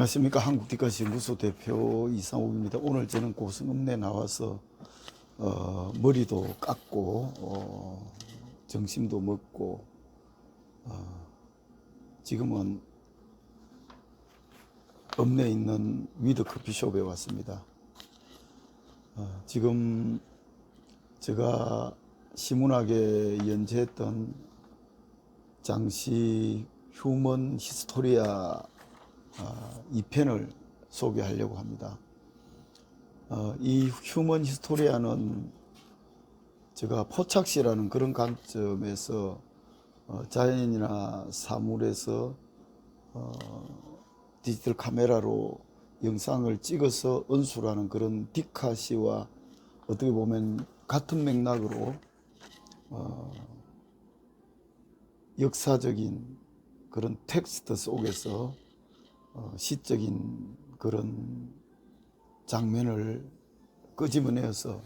안녕하십니까 한국디카연구소 대표 이상욱입니다. 오늘 저는 고성읍내 나와서 어, 머리도 깎고 어, 점심도 먹고 어, 지금은 읍내에 있는 위드 커피숍에 왔습니다. 어, 지금 제가 시문학에 연재했던 장시 휴먼 히스토리아 어, 이 편을 소개하려고 합니다. 어, 이 휴먼 히스토리아는 제가 포착시라는 그런 관점에서 어, 자연이나 사물에서 어, 디지털 카메라로 영상을 찍어서 언수라는 그런 디카시와 어떻게 보면 같은 맥락으로 어, 역사적인 그런 텍스트 속에서 어, 시적인 그런 장면을 끄집어내어서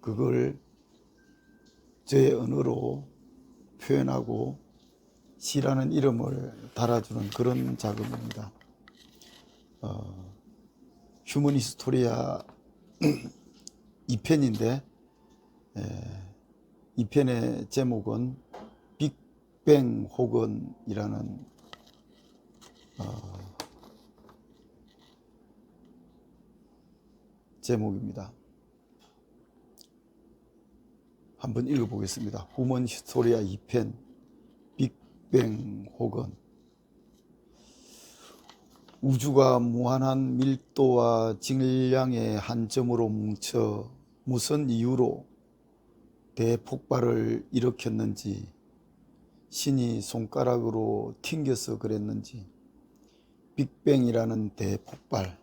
그걸 제 언어로 표현하고 시라는 이름을 달아주는 그런 작업입니다. 어, 휴먼 히스토리아 2편인데 에, 2편의 제목은 빅뱅 혹은이라는 어, 제목입니다. 한번 읽어보겠습니다. 후먼 히스토리아 2편 빅뱅 혹은 우주가 무한한 밀도와 질량의 한 점으로 뭉쳐 무슨 이유로 대폭발을 일으켰는지 신이 손가락으로 튕겨서 그랬는지 빅뱅이라는 대폭발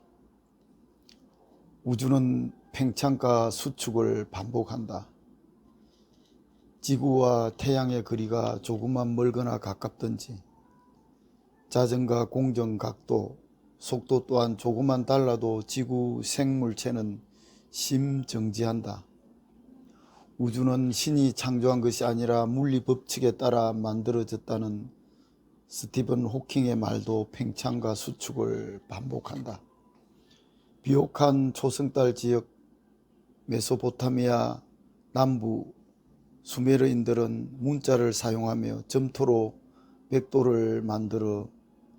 우주는 팽창과 수축을 반복한다. 지구와 태양의 거리가 조금만 멀거나 가깝든지 자전과 공정 각도, 속도 또한 조금만 달라도 지구 생물체는 심정지한다. 우주는 신이 창조한 것이 아니라 물리 법칙에 따라 만들어졌다는 스티븐 호킹의 말도 팽창과 수축을 반복한다. 비옥한 초승달 지역 메소포타미아 남부 수메르인들은 문자를 사용하며 점토로 백도를 만들어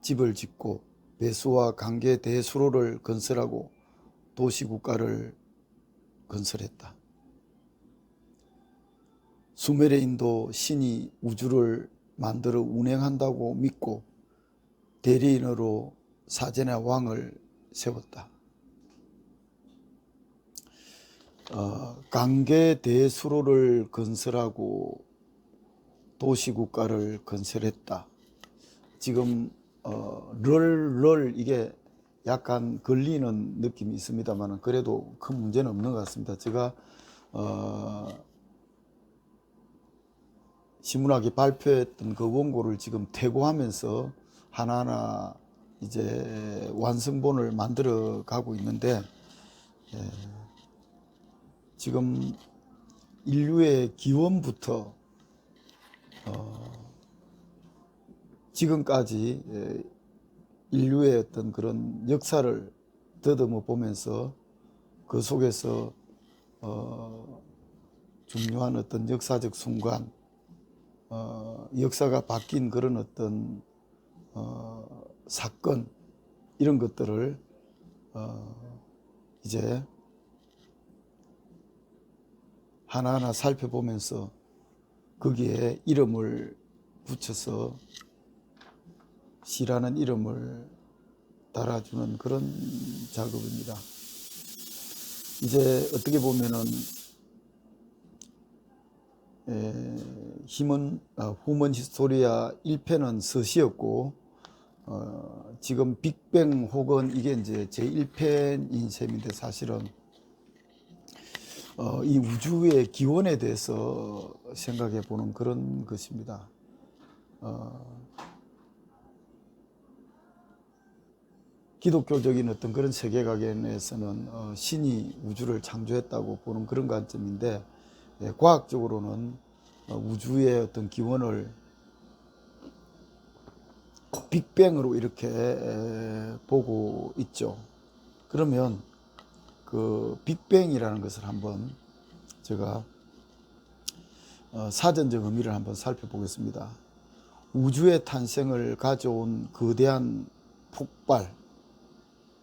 집을 짓고 배수와 관계 대수로를 건설하고 도시국가를 건설했다. 수메르인도 신이 우주를 만들어 운행한다고 믿고 대리인으로 사제나 왕을 세웠다. 어, 강계 대수로를 건설하고 도시국가를 건설했다. 지금 어, 럴, 럴 이게 약간 걸리는 느낌이 있습니다만 그래도 큰 문제는 없는 것 같습니다. 제가 어, 신문학이 발표했던 그 원고를 지금 퇴고하면서 하나하나 이제 완성본을 만들어 가고 있는데 예, 지금 인류의 기원부터 어, 지금까지 예, 인류의 어떤 그런 역사를 더듬어 보면서 그 속에서 어, 중요한 어떤 역사적 순간 어, 역사가 바뀐 그런 어떤 어, 사건 이런 것들을 어, 이제 하나하나 살펴보면서 거기에 이름을 붙여서 시라는 이름을 달아주는 그런 작업입니다. 이제 어떻게 보면은 에, 힘은 어, 후먼 히스토리아 1편은 서시였고 어, 지금 빅뱅 혹은 이게 이제 제 1편인 셈인데 사실은 어, 이 우주의 기원에 대해서 생각해 보는 그런 것입니다. 어, 기독교적인 어떤 그런 세계관에서는 어, 신이 우주를 창조했다고 보는 그런 관점인데 예, 과학적으로는 어, 우주의 어떤 기원을 빅뱅으로 이렇게 에, 보고 있죠. 그러면 그 빅뱅이라는 것을 한번 제가 어, 사전적 의미를 한번 살펴보겠습니다. 우주의 탄생을 가져온 거대한 폭발,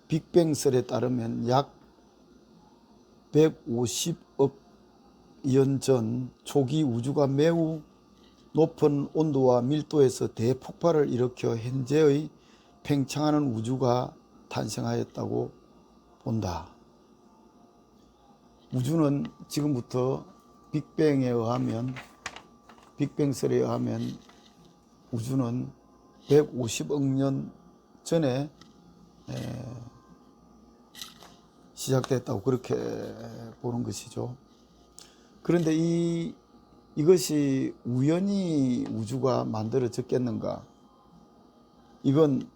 빅뱅설에 따르면 약 150 억년전 초기 우주가 매우 높은 온도와 밀도에서 대폭발을 일으켜 현재의 팽창하는 우주가 탄생하였다고 본다. 우주는 지금부터 빅뱅에 의하면 빅뱅설에 의하면 우주는 150억 년 전에 에, 시작됐다고 그렇게 보는 것이죠. 그런데 이 이것이 우연히 우주가 만들어졌겠는가? 이건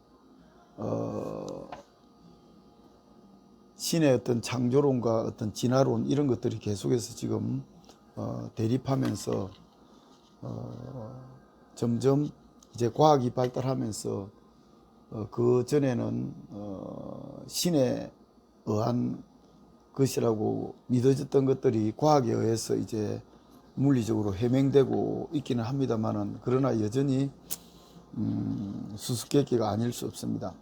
어, 신의 어떤 창조론과 어떤 진화론 이런 것들이 계속해서 지금 어, 대립하면서 어, 점점 이제 과학이 발달하면서 어, 그 전에는 어, 신에 의한 것이라고 믿어졌던 것들이 과학에 의해서 이제 물리적으로 해명되고 있기는 합니다만은 그러나 여전히 음, 수수께끼가 아닐 수 없습니다.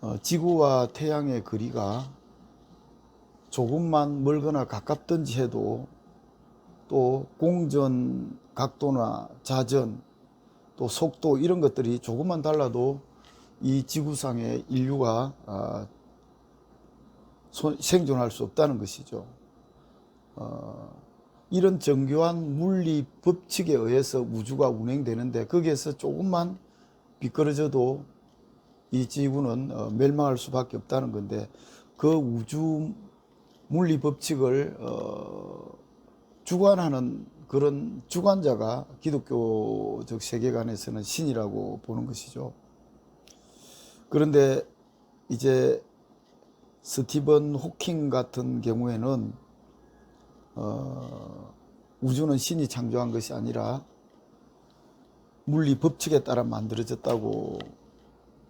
어, 지구와 태양의 거리가 조금만 멀거나 가깝든지 해도 또 공전 각도나 자전 또 속도 이런 것들이 조금만 달라도 이 지구상의 인류가 아, 소- 생존할 수 없다는 것이죠. 어, 이런 정교한 물리 법칙에 의해서 우주가 운행되는데 거기에서 조금만 미끄러져도 이 지구는 어, 멸망할 수밖에 없다는 건데 그 우주 물리 법칙을 어, 주관하는 그런 주관자가 기독교적 세계관에서는 신이라고 보는 것이죠. 그런데 이제 스티븐 호킹 같은 경우에는 어, 우주는 신이 창조한 것이 아니라 물리 법칙에 따라 만들어졌다고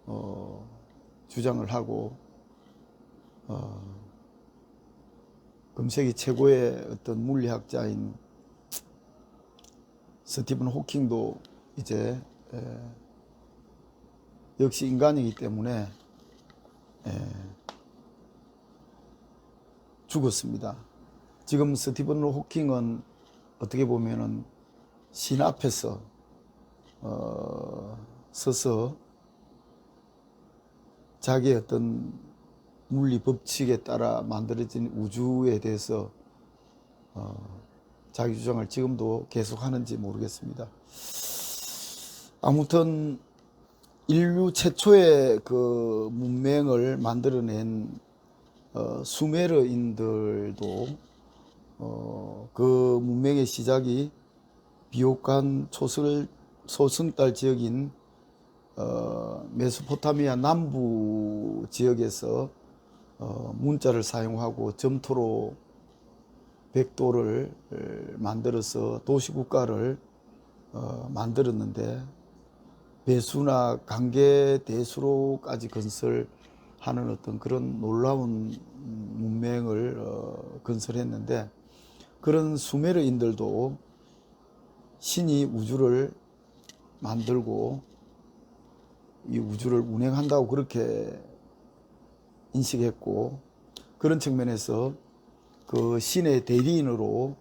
어, 주장을 하고 어, 금세기 최고의 어떤 물리학자인 스티븐 호킹도 이제 에, 역시 인간이기 때문에 에, 죽었습니다. 지금 스티븐 호킹은 어떻게 보면은 신 앞에서 어, 서서 자기의 어떤 물리 법칙에 따라 만들어진 우주에 대해서 어, 자기 주장을 지금도 계속 하는지 모르겠습니다. 아무튼 인류 최초의 그 문명을 만들어낸 어, 수메르인들도 어, 그 문명의 시작이 비옥한 초설 소승달 지역인 어, 메소포타미아 남부 지역에서 어, 문자를 사용하고 점토로 백도를 만들어서 도시국가를 어, 만들었는데 배수나 강계 대수로까지 건설 하는 어떤 그런 놀라운 문명을 어, 건설했는데 그런 수메르인들도 신이 우주를 만들고 이 우주를 운행한다고 그렇게 인식했고 그런 측면에서 그 신의 대리인으로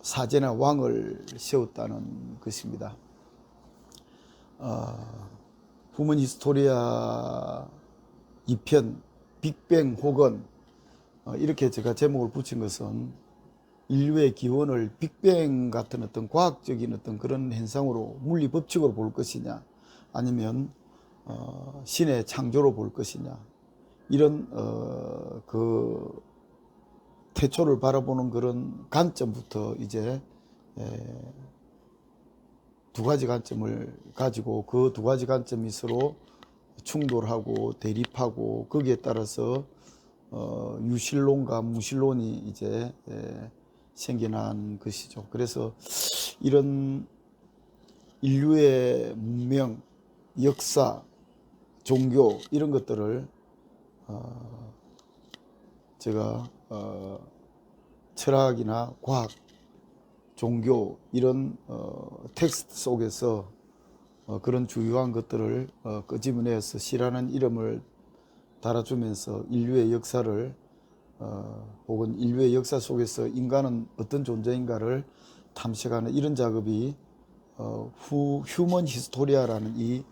사제나 왕을 세웠다는 것입니다. 어, 후먼 히스토리아 2편 빅뱅 혹은 어, 이렇게 제가 제목을 붙인 것은 인류의 기원을 빅뱅 같은 어떤 과학적인 어떤 그런 현상으로 물리 법칙으로 볼 것이냐 아니면 어, 신의 창조로 볼 것이냐 이런 어, 그 태초를 바라보는 그런 관점부터 이제 에, 두 가지 관점을 가지고 그 두 가지 관점이 서로 충돌하고 대립하고 거기에 따라서 어, 유실론과 무실론이 이제 에, 생겨난 것이죠. 그래서 이런 인류의 문명, 역사, 종교 이런 것들을 어, 제가 어, 철학이나 과학, 종교 이런 어, 텍스트 속에서 어, 그런 주요한 것들을 어, 끄집어내서 시라는 이름을 달아주면서 인류의 역사를 어, 혹은 인류의 역사 속에서 인간은 어떤 존재인가를 탐색하는 이런 작업이 어, 후, 휴먼 히스토리아라는 이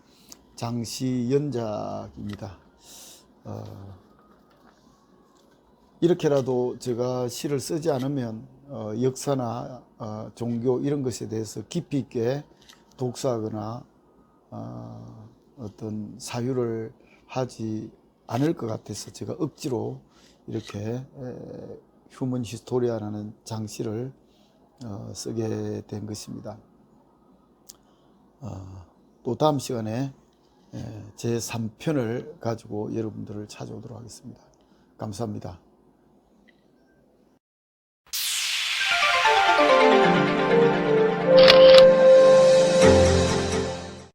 장시 연작입니다. 어, 이렇게라도 제가 시를 쓰지 않으면 어, 역사나 어, 종교 이런 것에 대해서 깊이 있게 독서하거나 어, 어떤 사유를 하지 않을 것 같아서 제가 억지로 이렇게 에, 휴먼 히스토리아라는 장시를 어, 쓰게 된 것입니다. 어, 또 다음 시간에 제 3편을 가지고 여러분들을 찾아오도록 하겠습니다. 감사합니다.